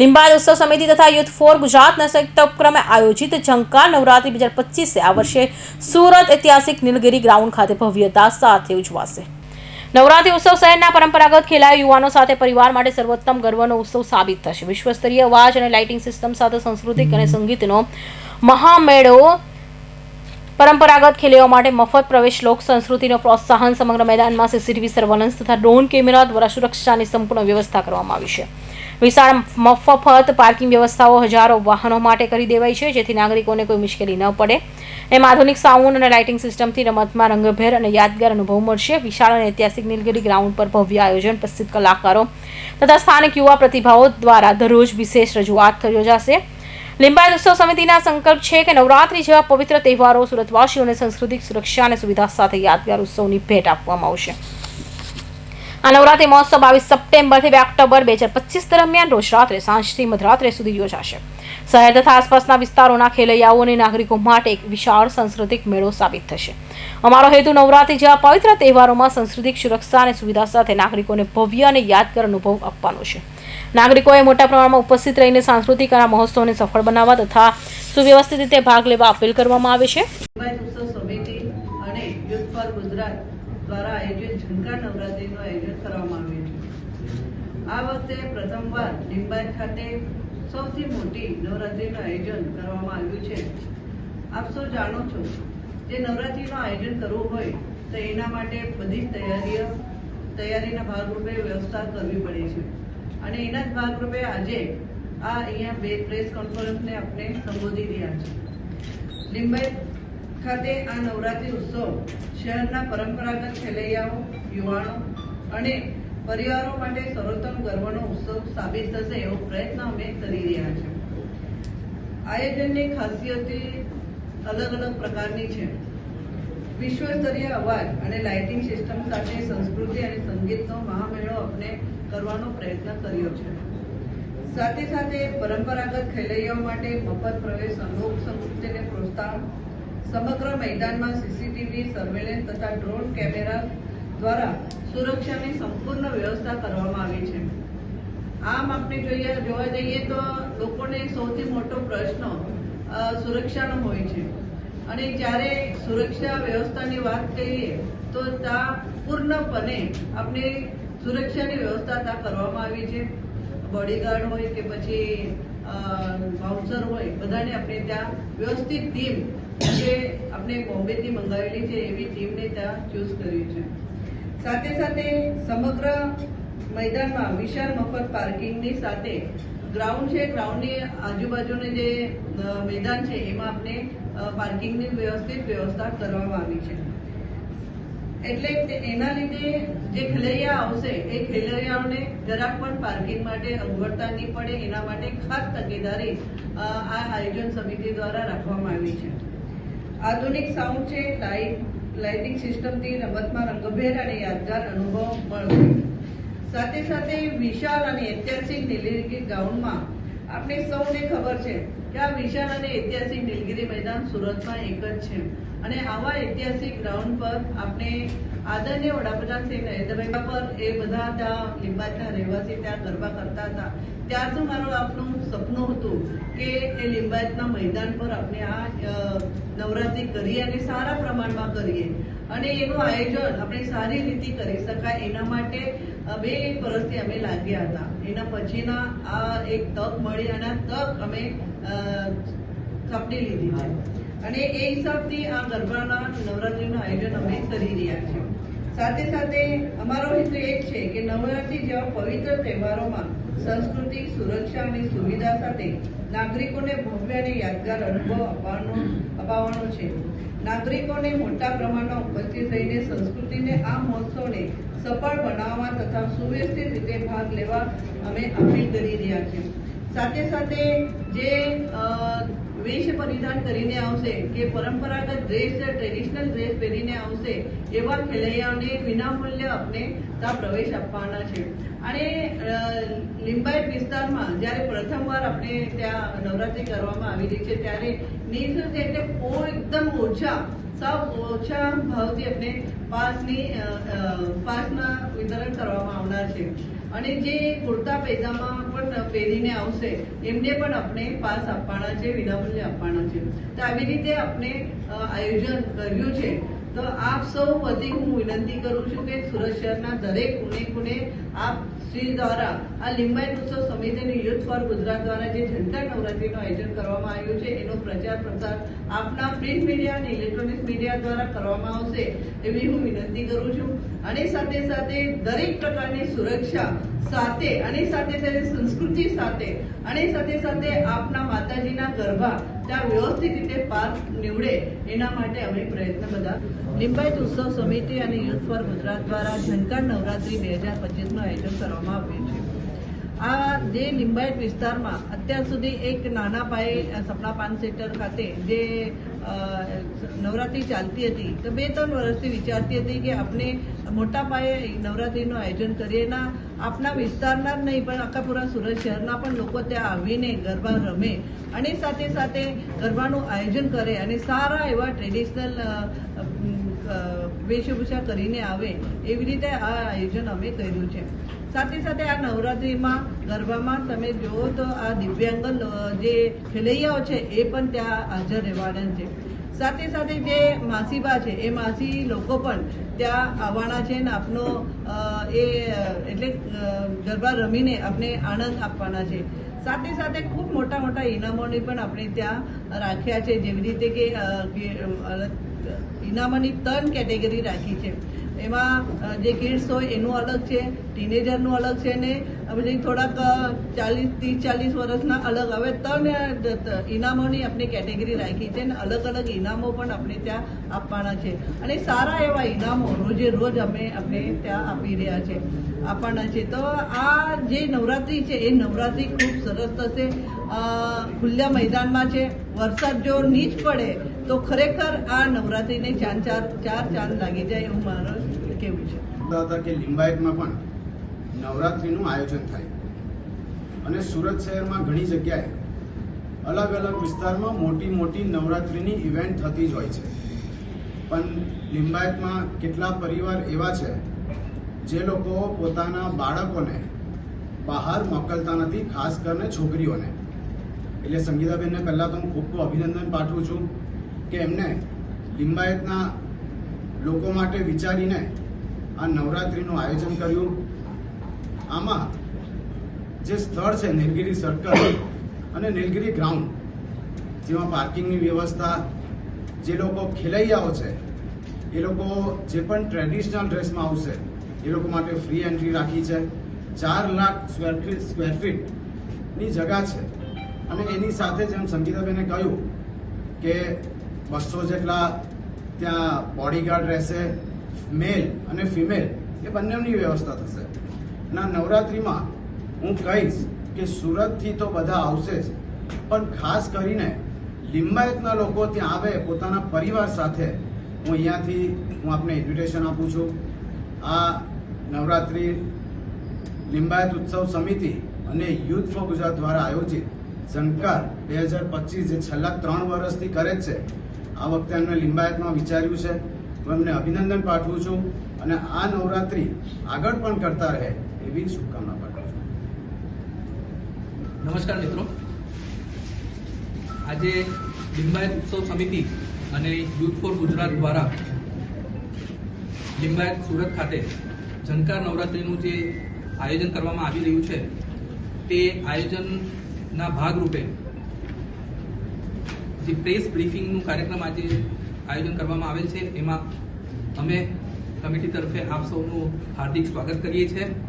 લિંબાયત ઉત્સવ સમિતિ તથા યુથ ફોર ગુજરાતના સંયુક્ત ઉપક્રમે આયોજિત ઝંકાર નવરાત્રી બે હજાર પચીસે આ વર્ષે સુરત ઐતિહાસિક નીલગિરી ગ્રાઉન્ડ ખાતે ભવ્યતા સાથે ઉજવાશે. નવરાત્રી ઉત્સવ શહેરના પરંપરાગત ખેલાય યુવાનો સાથે પરિવાર માટે સર્વોત્તમ ગર્વનો ઉત્સવ સાબિત થશે. વિશ્વસ્તરીય અવાજ અને લાઇટિંગ સિસ્ટમ સાથે સાંસ્કૃતિક અને સંગીતનો મહામેળો પરંપરાગત ખેલૈયાઓ માટે મફત પ્રવેશ, લોક સંસ્કૃતિનો પ્રોત્સાહન, સમગ્ર મેદાનમાં સીસીટીવી સર્વેલન્સ તથા ડ્રોન કેમેરા દ્વારા સુરક્ષાની સંપૂર્ણ વ્યવસ્થા કરવામાં આવી છે. વિશાળ મફત પાર્કિંગ વ્યવસ્થાઓ હજારો વાહનો માટે કરી દેવાઈ છે, જેથી નાગરિકોને કોઈ મુશ્કેલી ન પડે. એમ આધુનિક સાઉન્ડ અને લાઇટિંગ સિસ્ટમથી રમતમાં રંગભેર અને યાદગાર અનુભવ મળશે. વિશાળ અને ઐતિહાસિક નીલગિરી ગ્રાઉન્ડ પર ભવ્ય આયોજન, પ્રસિદ્ધ કલાકારો તથા સ્થાનિક યુવા પ્રતિભાઓ દ્વારા દરરોજ વિશેષ રજૂઆત યોજાશે. લિંબાયત ઉત્સવ સમિતિના સંકલ્પ છે કે નવરાત્રી જેવા પવિત્ર તહેવારો સુરતવાસીઓને સાંસ્કૃતિક સુરક્ષા અને સુવિધા સાથે યાદગાર ઉત્સવની ભેટ આપવામાં આવશે. આ નવરાત્રી મહોત્સવ બાવીસ સપ્ટેમ્બરથી બે ઓક્ટોબર બે હજાર પચીસ દરમિયાન રોજ રાત્રે સાંજથી મધરાત્રે સુધી યોજાશે. શહેર તથા આસપાસના વિસ્તારોના ખેલૈયાઓ અને નાગરિકો માટે એક વિશાળ સાંસ્કૃતિક મેળો સાબિત થશે. અમારો હેતુ નવરાત્રી જેવા પવિત્ર તહેવારોમાં સાંસ્કૃતિક સુરક્ષા અને સુવિધા સાથે નાગરિકોને ભવ્ય અને યાદગાર અનુભવ આપવાનો છે. નાગરિકોએ મોટા પ્રમાણમાં ઉપસ્થિત રહીને સાંસ્કૃતિક અને મહોત્સવને સફળ બનાવવા તથા સુવ્યવસ્થિત રીતે ભાગ લેવા અપીલ કરવામાં આવે છે. દ્વારા આયોજિત ઝંકાર નવરાત્રીનું આયોજન કરવામાં આવ્યું છે આ વખતે પ્રથમવાર લિંબાયત ખાતે સૌથી મોટી નવરાત્રિનું આયોજન કરવામાં આવ્યું છે. આપ સૌ જાણો છો, જે નવરાત્રિનું આયોજન કરવું હોય તો એના માટે બધી જ તૈયારીઓ, તૈયારીના ભાગરૂપે વ્યવસ્થા કરવી પડે છે. અને એના જ ભાગરૂપે આજે આ અહીંયા બે પ્રેસ કોન્ફરન્સને આપણે સંબોધી રહ્યા છે લિંબાયત ખાતે આ નવરાત્રિ ઉત્સવ શહેરના પરંપરાગત ખેલૈયાઓ, યુવાનો અને પરિવારો માટે સર્વોત્તમ ગર્વનો ઉત્સવ સાબિત થશે એવો પ્રયત્ન અમે કરી રહ્યા છે આયોજનની ખાસિયત અલગ અલગ પ્રકારની છે. વિશ્વ સ્તરીય અવાજ અને લાઇટિંગ સિસ્ટમ સાથે સંસ્કૃતિ અને સંગીતનો મહામેળો આપણે કરવાનો પ્રયત્ન કર્યો છે. સાથે સાથે પરંપરાગત ખેલૈયાઓ માટે મફત પ્રવેશ લોક સંસ્કૃતિને પ્રોત્સાહન, સમગ્ર મેદાનમાં સીસીટીવી સર્વેલન્સ તથા ડ્રોન કેમેરા દ્વારા સુરક્ષાની સંપૂર્ણ વ્યવસ્થા કરવામાં આવી છે. આમ આપણે જોઈએ, જોવા જઈએ તો લોકોને સૌથી મોટો પ્રશ્ન સુરક્ષાનો હોય છે. અને જ્યારે સુરક્ષા વ્યવસ્થાની વાત કરીએ, તો ત્યાં પૂર્ણપણે આપણે સુરક્ષાની વ્યવસ્થા ત્યાં કરવામાં આવી છે. બોડીગાર્ડ હોય કે પછી બાઉન્સર હોય, બધાને આપણે ત્યાં વ્યવસ્થિત ટીમ જે આપણે બોમ્બેથી મંગાવેલી છે, એવી ટીમને ત્યાં ચૂઝ કર્યું છે. સાથે સાથે સમગ્ર મેદાનમાં વિશાળ મફત પાર્કિંગની સાથે ગ્રાઉન્ડ છે, ગ્રાઉન્ડની આજુબાજુને જે મેદાન છે, એમાં આપણે પાર્કિંગની વ્યવસ્થિત વ્યવસ્થા કરવામાં આવી છે. એટલે એના લીધે જે ખેલૈયા આવશે, એ ખેલૈયાઓને જરાક પણ પાર્કિંગ માટે અગવડતા નહીં પડે, એના માટે ખાસ તકેદારી આ આયોજન સમિતિ દ્વારા રાખવામાં આવી છે. આધુનિક સાઉન્ડ છે, લાઇટ લાઇટિંગ સિસ્ટમથી રમતમાં રંગભેર અને યાદગાર અનુભવ મળશે. સાથે સાથે વિશાળ અને ઐતિહાસિક નીલગીરી ગ્રાઉન્ડમાં આપણે સૌને ખબર છે કે આ વિશાળ અને ઐતિહાસિક નીલગીરી મેદાન સુરતમાં એક જ છે. અને આવા ઐતિહાસિક ગ્રાઉન્ડ પર આપણે આદરણીય વડાપ્રધાન શ્રી નરેન્દ્રભાઈ પર એ બધા ત્યાં લીંબાચના રહેવાસી ત્યાં ગરબા કરતા હતા. ત્યારથી મારું આપનું સપનું હતું કે એ લીંબાયતના મેદાન પર આપણે આ નવરાત્રિ કરીએ અને સારા પ્રમાણમાં કરીએ. અને એનું આયોજન આપણે સારી રીતે કરી શકાય એના માટે બે એક વર્ષથી અમે લાગ્યા હતા. એના પછીના આ એક તક મળી અને તક અમે સાંપડી લીધી. છે અને એ હિસાબથી આ ગરબાના નવરાત્રીનું આયોજન અમે કરી રહ્યા છીએ. સાથે સાથે અમારો હેતુ એ છે કે નવરાત્રી જેવા પવિત્ર તહેવારોમાં સંસ્કૃતિ, સુરક્ષા અને સુવિધા સાથે નાગરિકોને ભવ્ય અને યાદગાર અનુભવ આપવાનો અપાવવાનો છે. નાગરિકોને મોટા પ્રમાણમાં ઉપસ્થિત રહીને સંસ્કૃતિને આ મહોત્સવને સફળ બનાવવા તથા સુવ્યવસ્થિત રીતે ભાગ લેવા અમે અપીલ કરી રહ્યા છીએ. સાથે સાથે જે વેશ પરિધાન કરીને આવશે કે પરંપરાગત ડ્રેસ ટ્રેડિશનલ ડ્રેસ પહેરીને આવશે, એવા ખેલૈયાઓને વિનામૂલ્ય આપણે ત્યાં પ્રવેશ આપવાના છે. અને લિંબાયત વિસ્તારમાં જ્યારે પ્રથમવાર આપણે ત્યાં નવરાત્રી કરવામાં આવી રહી છે, ત્યારે નિઃશુલ્ક એટલે એકદમ ઓછા સાવ ઓછા ભાવથી આપણે પાસની પાસના વિતરણ કરવામાં આવનાર છે. અને જે કુર્તા પૈજામા પણ પહેરીને આવશે, એમને પણ આપણે પાસ આપવાના છે, વિનામૂલ્યે આપવાના છે. તો આવી રીતે આપણે આયોજન કર્યું છે. તો આપ સૌ વતી હું વિનંતી કરું છું કે સુરત શહેરના દરેક ખૂણે ખૂણે આપ શ્રી દ્વારા આ લિંબાયત ઉત્સવ સમિતિની યુથ ફોર ગુજરાત દ્વારા જે જનતા નવરાત્રીનું આયોજન કરવામાં આવ્યું છે, એનો પ્રચાર પ્રસાર આપના પ્રિન્ટ મીડિયા અને ઇલેક્ટ્રોનિક મીડિયા દ્વારા કરવામાં આવશે, એવી હું વિનંતી કરું છું. અને સાથે સાથે દરેક પ્રકારની સુરક્ષા સાથે અને સાથે સાથે સંસ્કૃતિ સાથે અને સાથે સાથે આપના માતાજીના ગરબા ત્યાં વ્યવસ્થિત રીતે પાર નીવડે એના માટે અમે પ્રયત્ન બધા લિંબાયત ઉત્સવ સમિતિ અને યુથ ફોર ગુજરાત દ્વારા ઝંકાર નવરાત્રી બે હજાર પચીસનું આયોજન કરવામાં આવ્યું આ જે લિંબાયત વિસ્તારમાં અત્યાર સુધી એક નાના પાયે સપના પાન સેન્ટર ખાતે જે નવરાત્રી ચાલતી હતી, તો બે ત્રણ વર્ષથી વિચારતી હતી કે આપણે મોટા પાયે નવરાત્રીનું આયોજન કરીએ. ના આપણા વિસ્તારના જ નહીં, પણ આખા પૂરા સુરત શહેરના પણ લોકો ત્યાં આવીને ગરબા રમે અને સાથે સાથે ગરબાનું આયોજન કરે અને સારા એવા ટ્રેડિશનલ વેશભૂષા કરીને આવે એવી રીતે આ આયોજન અમે કર્યું છે. સાથે સાથે આ નવરાત્રિમાં ગરબામાં તમે જુઓ તો આ દિવ્યાંગ જે ખેલૈયાઓ છે એ પણ ત્યાં હાજર રહેવાના છે. સાથે સાથે જે માસીબા છે, એ માસી લોકો પણ ત્યાં આવવાના છે ને આપનો એ, એટલે ગરબા રમીને આપણે આનંદ આપવાના છે. સાથે સાથે ખૂબ મોટા મોટા ઇનામોની પણ આપણે ત્યાં રાખ્યા છે, જેવી રીતે કે ઇનામોની ત્રણ કેટેગરી રાખી છે. એમાં જે કિડ્સ હોય એનું અલગ છે, ટીનેજરનું અલગ છે ને પછી થોડાક ચાલીસ, ત્રીસ, ચાલીસ વર્ષના અલગ. હવે ત્રણ ઇનામોની આપણે કેટેગરી રાખી છે અને અલગ અલગ ઇનામો પણ આપણે ત્યાં આપવાના છે. અને સારા એવા ઇનામો રોજે રોજ અમે આપણે ત્યાં આપી રહ્યા છે, આપવાના છે. તો આ જે નવરાત્રી છે, એ નવરાત્રી ખૂબ સરસ થશે. ખુલ્લા મેદાનમાં છે, વરસાદ જો નીચ પડે તો ખરેખર આ નવરાત્રીને ચાર ચાર ચાર ચાંદ લાગી જાય એવું મારું કેવું છે? હતા કે લિંબાયતમાં પણ નવરાત્રિનું આયોજન થાય. અને સુરત શહેરમાં ઘણી જગ્યાએ અલગ અલગ વિસ્તારમાં મોટી મોટી નવરાત્રિની ઇવેન્ટ થતી જ હોય છે. પણ લિંબાયતમાં કેટલા પરિવાર એવા છે, જે લોકો પોતાના બાળકોને બહાર મોકલતા નથી, ખાસ કરીને છોકરીઓને. એટલે સંગીતાબેનને પહેલાં તો હું ખૂબ ખૂબ અભિનંદન પાઠવું છું. કે એમને લિંબાયતના લોકો માટે વિચારીને આ નવરાત્રિનું આયોજન કર્યું. આમાં જે સ્થળ છે, નીલગિરી સર્કલ અને નીલગિરી ગ્રાઉન્ડ જેમાં પાર્કિંગની વ્યવસ્થા, જે લોકો ખેલૈયાઓ છે, એ લોકો જે પણ ટ્રેડિશનલ ડ્રેસમાં આવશે, એ લોકો માટે ફ્રી એન્ટ્રી રાખી છે. ચાર લાખ સ્ક્વેર ફીટ સ્ક્વેર ફીટની જગા છે. અને એની સાથે જેમ સંગીતાબેને કહ્યું કે બસો જેટલા ત્યાં બોડીગાર્ડ રહેશે મેલ અને ફિમેલ એ બંનેની વ્યવસ્થા થશે. ના, નવરાત્રિમાં હું કહીશ કે સુરતથી તો બધા આવશે જ, પણ ખાસ કરીને લિંબાયતના લોકો ત્યાં આવે, પોતાના પરિવાર સાથે, હું અહીંયાથી, હું આપને ઇન્વિટેશન આપું છું. આ નવરાત્રિ લિંબાયત ઉત્સવ સમિતિ અને યુથ ફોર ગુજરાત દ્વારા આયોજિત ઝંકાર બે હજાર પચીસ જે છેલ્લા ત્રણ વર્ષથી કરે જ છે આ વખતે અમે લિંબાયતમાં વિચાર્યું છે. હું એમને અભિનંદન પાઠવું છું અને આ નવરાત્રિ આગળ પણ કરતા રહે એવી શુભકામના પાઠવું છું. નમસ્કાર મિત્રો. આજે લિંબાયત ઉત્સવ સમિતિ અને યુથ ફોર ગુજરાત દ્વારા લિંબાયત સુરત ખાતે ઝંકાર નવરાત્રિનું જે આયોજન કરવામાં આવી રહ્યું છે, તે આયોજનના ભાગરૂપે જે પ્રેસ બ્રીફિંગનું કાર્યક્રમ આજે આયોજન કરવામાં આવેલ છે, એમાં અમે કમિટી તરફે આપ સૌનું હાર્દિક સ્વાગત કરીએ છીએ.